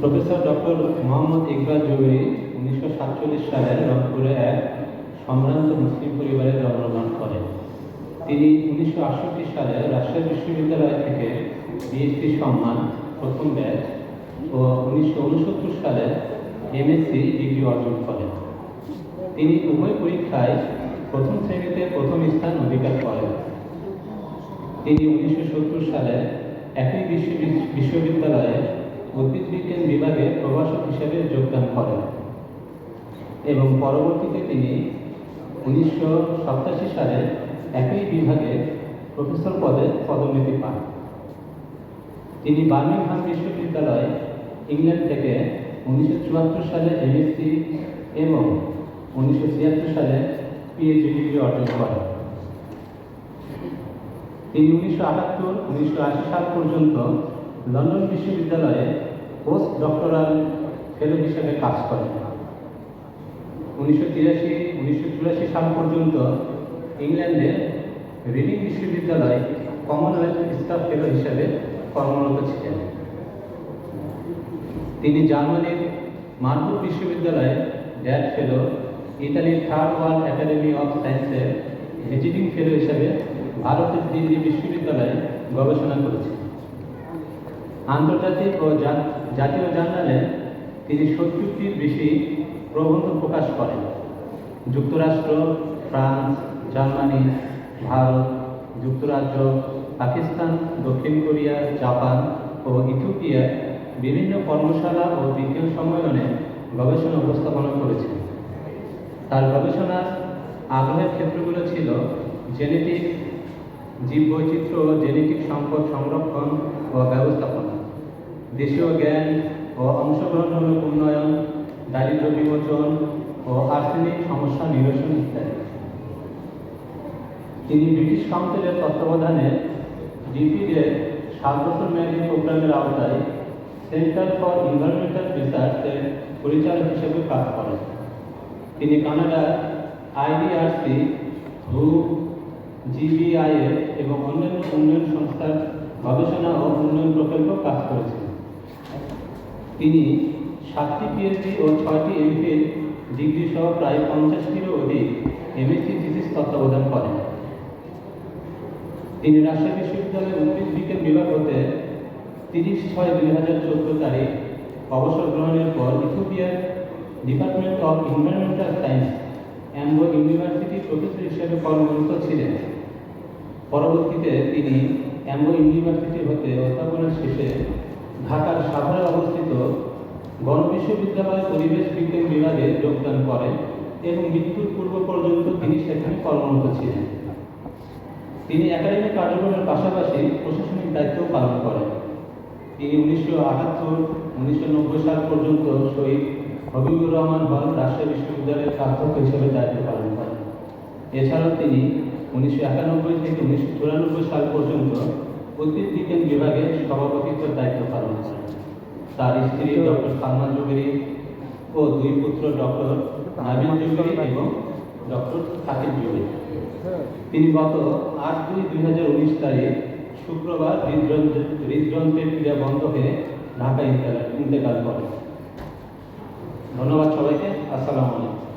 Professor doctor Mohammad Iqbal Zuberi উনিশশো সাতচল্লিশ সালে রংপুরে এক সম্ভ্রান্ত মুসলিম পরিবারে জন্মগ্রহণ করেন। তিনি উনিশশো আটষট্টি সালে রাজশাহী বিশ্ববিদ্যালয় থেকে পিএইচডি সম্মান, প্রথম ব্যাচ ও উনিশশো উনসত্তর সালে এমএসসি ডিগ্রি অর্জন করেন। তিনি উভয় পরীক্ষায় প্রথম শ্রেণীতে প্রথম স্থান অধিকার করেন। তিনি উনিশশো সত্তর সালে একই বিশ্ব বিশ্ববিদ্যালয়ে উদ্ভিদ বিজ্ঞান বিভাগে প্রভাষক হিসেবে যোগদান করেন এবং পরবর্তীতে তিনি উনিশশো সাতাশি সালে একই বিভাগে প্রফেসর পদে পদোন্নতি পান। তিনি বার্মিংহাম বিশ্ববিদ্যালয় ইংল্যান্ড থেকে উনিশশো চুয়াত্তর সালে এমএসসি এবং উনিশশো ছিয়াত্তর সালে পিএইচডি ডিগ্রি অর্জন করেন। তিনি উনিশশো আটাত্তর, উনিশশো আশি সাল পর্যন্ত লন্ডন বিশ্ববিদ্যালয়ে পোস্ট ডক্টরাল ফেলো হিসেবে কাজ করেন। উনিশশো তিরাশি, উনিশশো চুরাশি সাল পর্যন্ত ইংল্যান্ডে রিডিং বিশ্ববিদ্যালয় কমনওয়েলথ স্টাফ ফেলো হিসেবে কর্মরত ছিলেন। তিনি জার্মানির মার্বুর বিশ্ববিদ্যালয়ে ড্যাড ফেলো, ইতালির থার্ড ওয়ার্ল্ড একাডেমি অফ সায়েন্সের ভিজিটিং ফেলো হিসেবে ভারতের দিল্লি বিশ্ববিদ্যালয়ে গবেষণা করেছেন। আন্তর্জাতিক ও জাতীয় জার্নালে তিনি সত্তরটির বেশি প্রবন্ধ প্রকাশ করেন। যুক্তরাষ্ট্র, ফ্রান্স, জার্মানি, ভারত, যুক্তরাজ্য, পাকিস্তান, দক্ষিণ কোরিয়া, জাপান ও ইথিওপিয়ার বিভিন্ন কর্মশালা ও বিজ্ঞান সম্মেলনে গবেষণা উপস্থাপনা করেছেন। তার গবেষণার আগ্রহের ক্ষেত্রগুলো ছিল জেনেটিক জীববৈচিত্র্য ও জেনেটিক সম্পদ সংরক্ষণ ও ব্যবস্থাপনা, দেশীয় জ্ঞান ও অংশগ্রহণমূলক উন্নয়ন দারিদ্র বিমোচন ও আর্সেনিক সমস্যা নিরসন ইত্যাদি। তিনি ব্রিটিশ কাউন্সিলের তত্ত্বাবধানে ডিপিডের সাত বছর মেয়াদী প্রোগ্রামের আওতায় সেন্টার ফর এনভায়রনমেন্টাল রিসার্চের পরিচালক হিসেবে কাজ করেন। তিনি কানাডার আইডিআরসি হু জিবিআইএফ এবং অন্যান্য উন্নয়ন সংস্থার গবেষণা ও উন্নয়ন প্রকল্প কাজ করেছেন। তিনি সাতটি পিএইচডি ও ছয়টি এমফিল ডিগ্রি সহ প্রায় পঞ্চাশটিরও অধিক এমএসসি থিসিস তত্ত্বাবধান করেন। তিনি রাজশাহী বিশ্ববিদ্যালয়ের উদ্ভিদ বিজ্ঞান বিভাগ হতে তিরিশ ছয় দুই হাজার চোদ্দ তারিখ অবসর গ্রহণের পর ইথিওপিয়ার department of environmental science Ambo university professor হিসেবে কর্মরত ছিলেন। পরবর্তীতে তিনি অ্যাম্বো ইউনিভার্সিটি হতে অধ্যাপনা শেষে ঢাকার সাভারে অবস্থিত গণ বিশ্ববিদ্যালয় পরিবেশ বিজ্ঞান বিভাগে যোগদান করেন এবং মৃত্যুর পূর্ব পর্যন্ত তিনি সেখানে কর্মরত ছিলেন। তিনি একাডেমিক কার্যক্রমের পাশাপাশি প্রশাসনিক দায়িত্ব পালন করেন। তিনি উনিশশো আটাত্তর, উনিশশো নব্বই সাল পর্যন্ত শহীদ হবিবুর রহমান হল রাজশাহী বিশ্ববিদ্যালয়ের প্রাধ্যক্ষ হিসেবে দায়িত্ব পালন করেন। এছাড়াও তিনি উনিশশো একানব্বই থেকে উনিশশো চুরানব্বই সাল পর্যন্ত উদ্ভিদ বিজ্ঞান বিভাগে সভাপতিত্বের দায়িত্ব পালন করেন। তার স্ত্রী ডক্টর সালমান জুবেরি ও দুই পুত্র ডক্টর নাবিল জুবেরি এবং ডক্টর খাতিব জুবেরি। তিনি গত আট দুই দুই হাজার উনিশ তারিখ শুক্রবার হৃদযন্ত্র- হৃদযন্ত্রের ক্রিয়া বন্ধ হয়ে ঢাকা ইন্তেকাল করেন। ধন্যবাদ সবাইকে। আসসালামু আলাইকুম।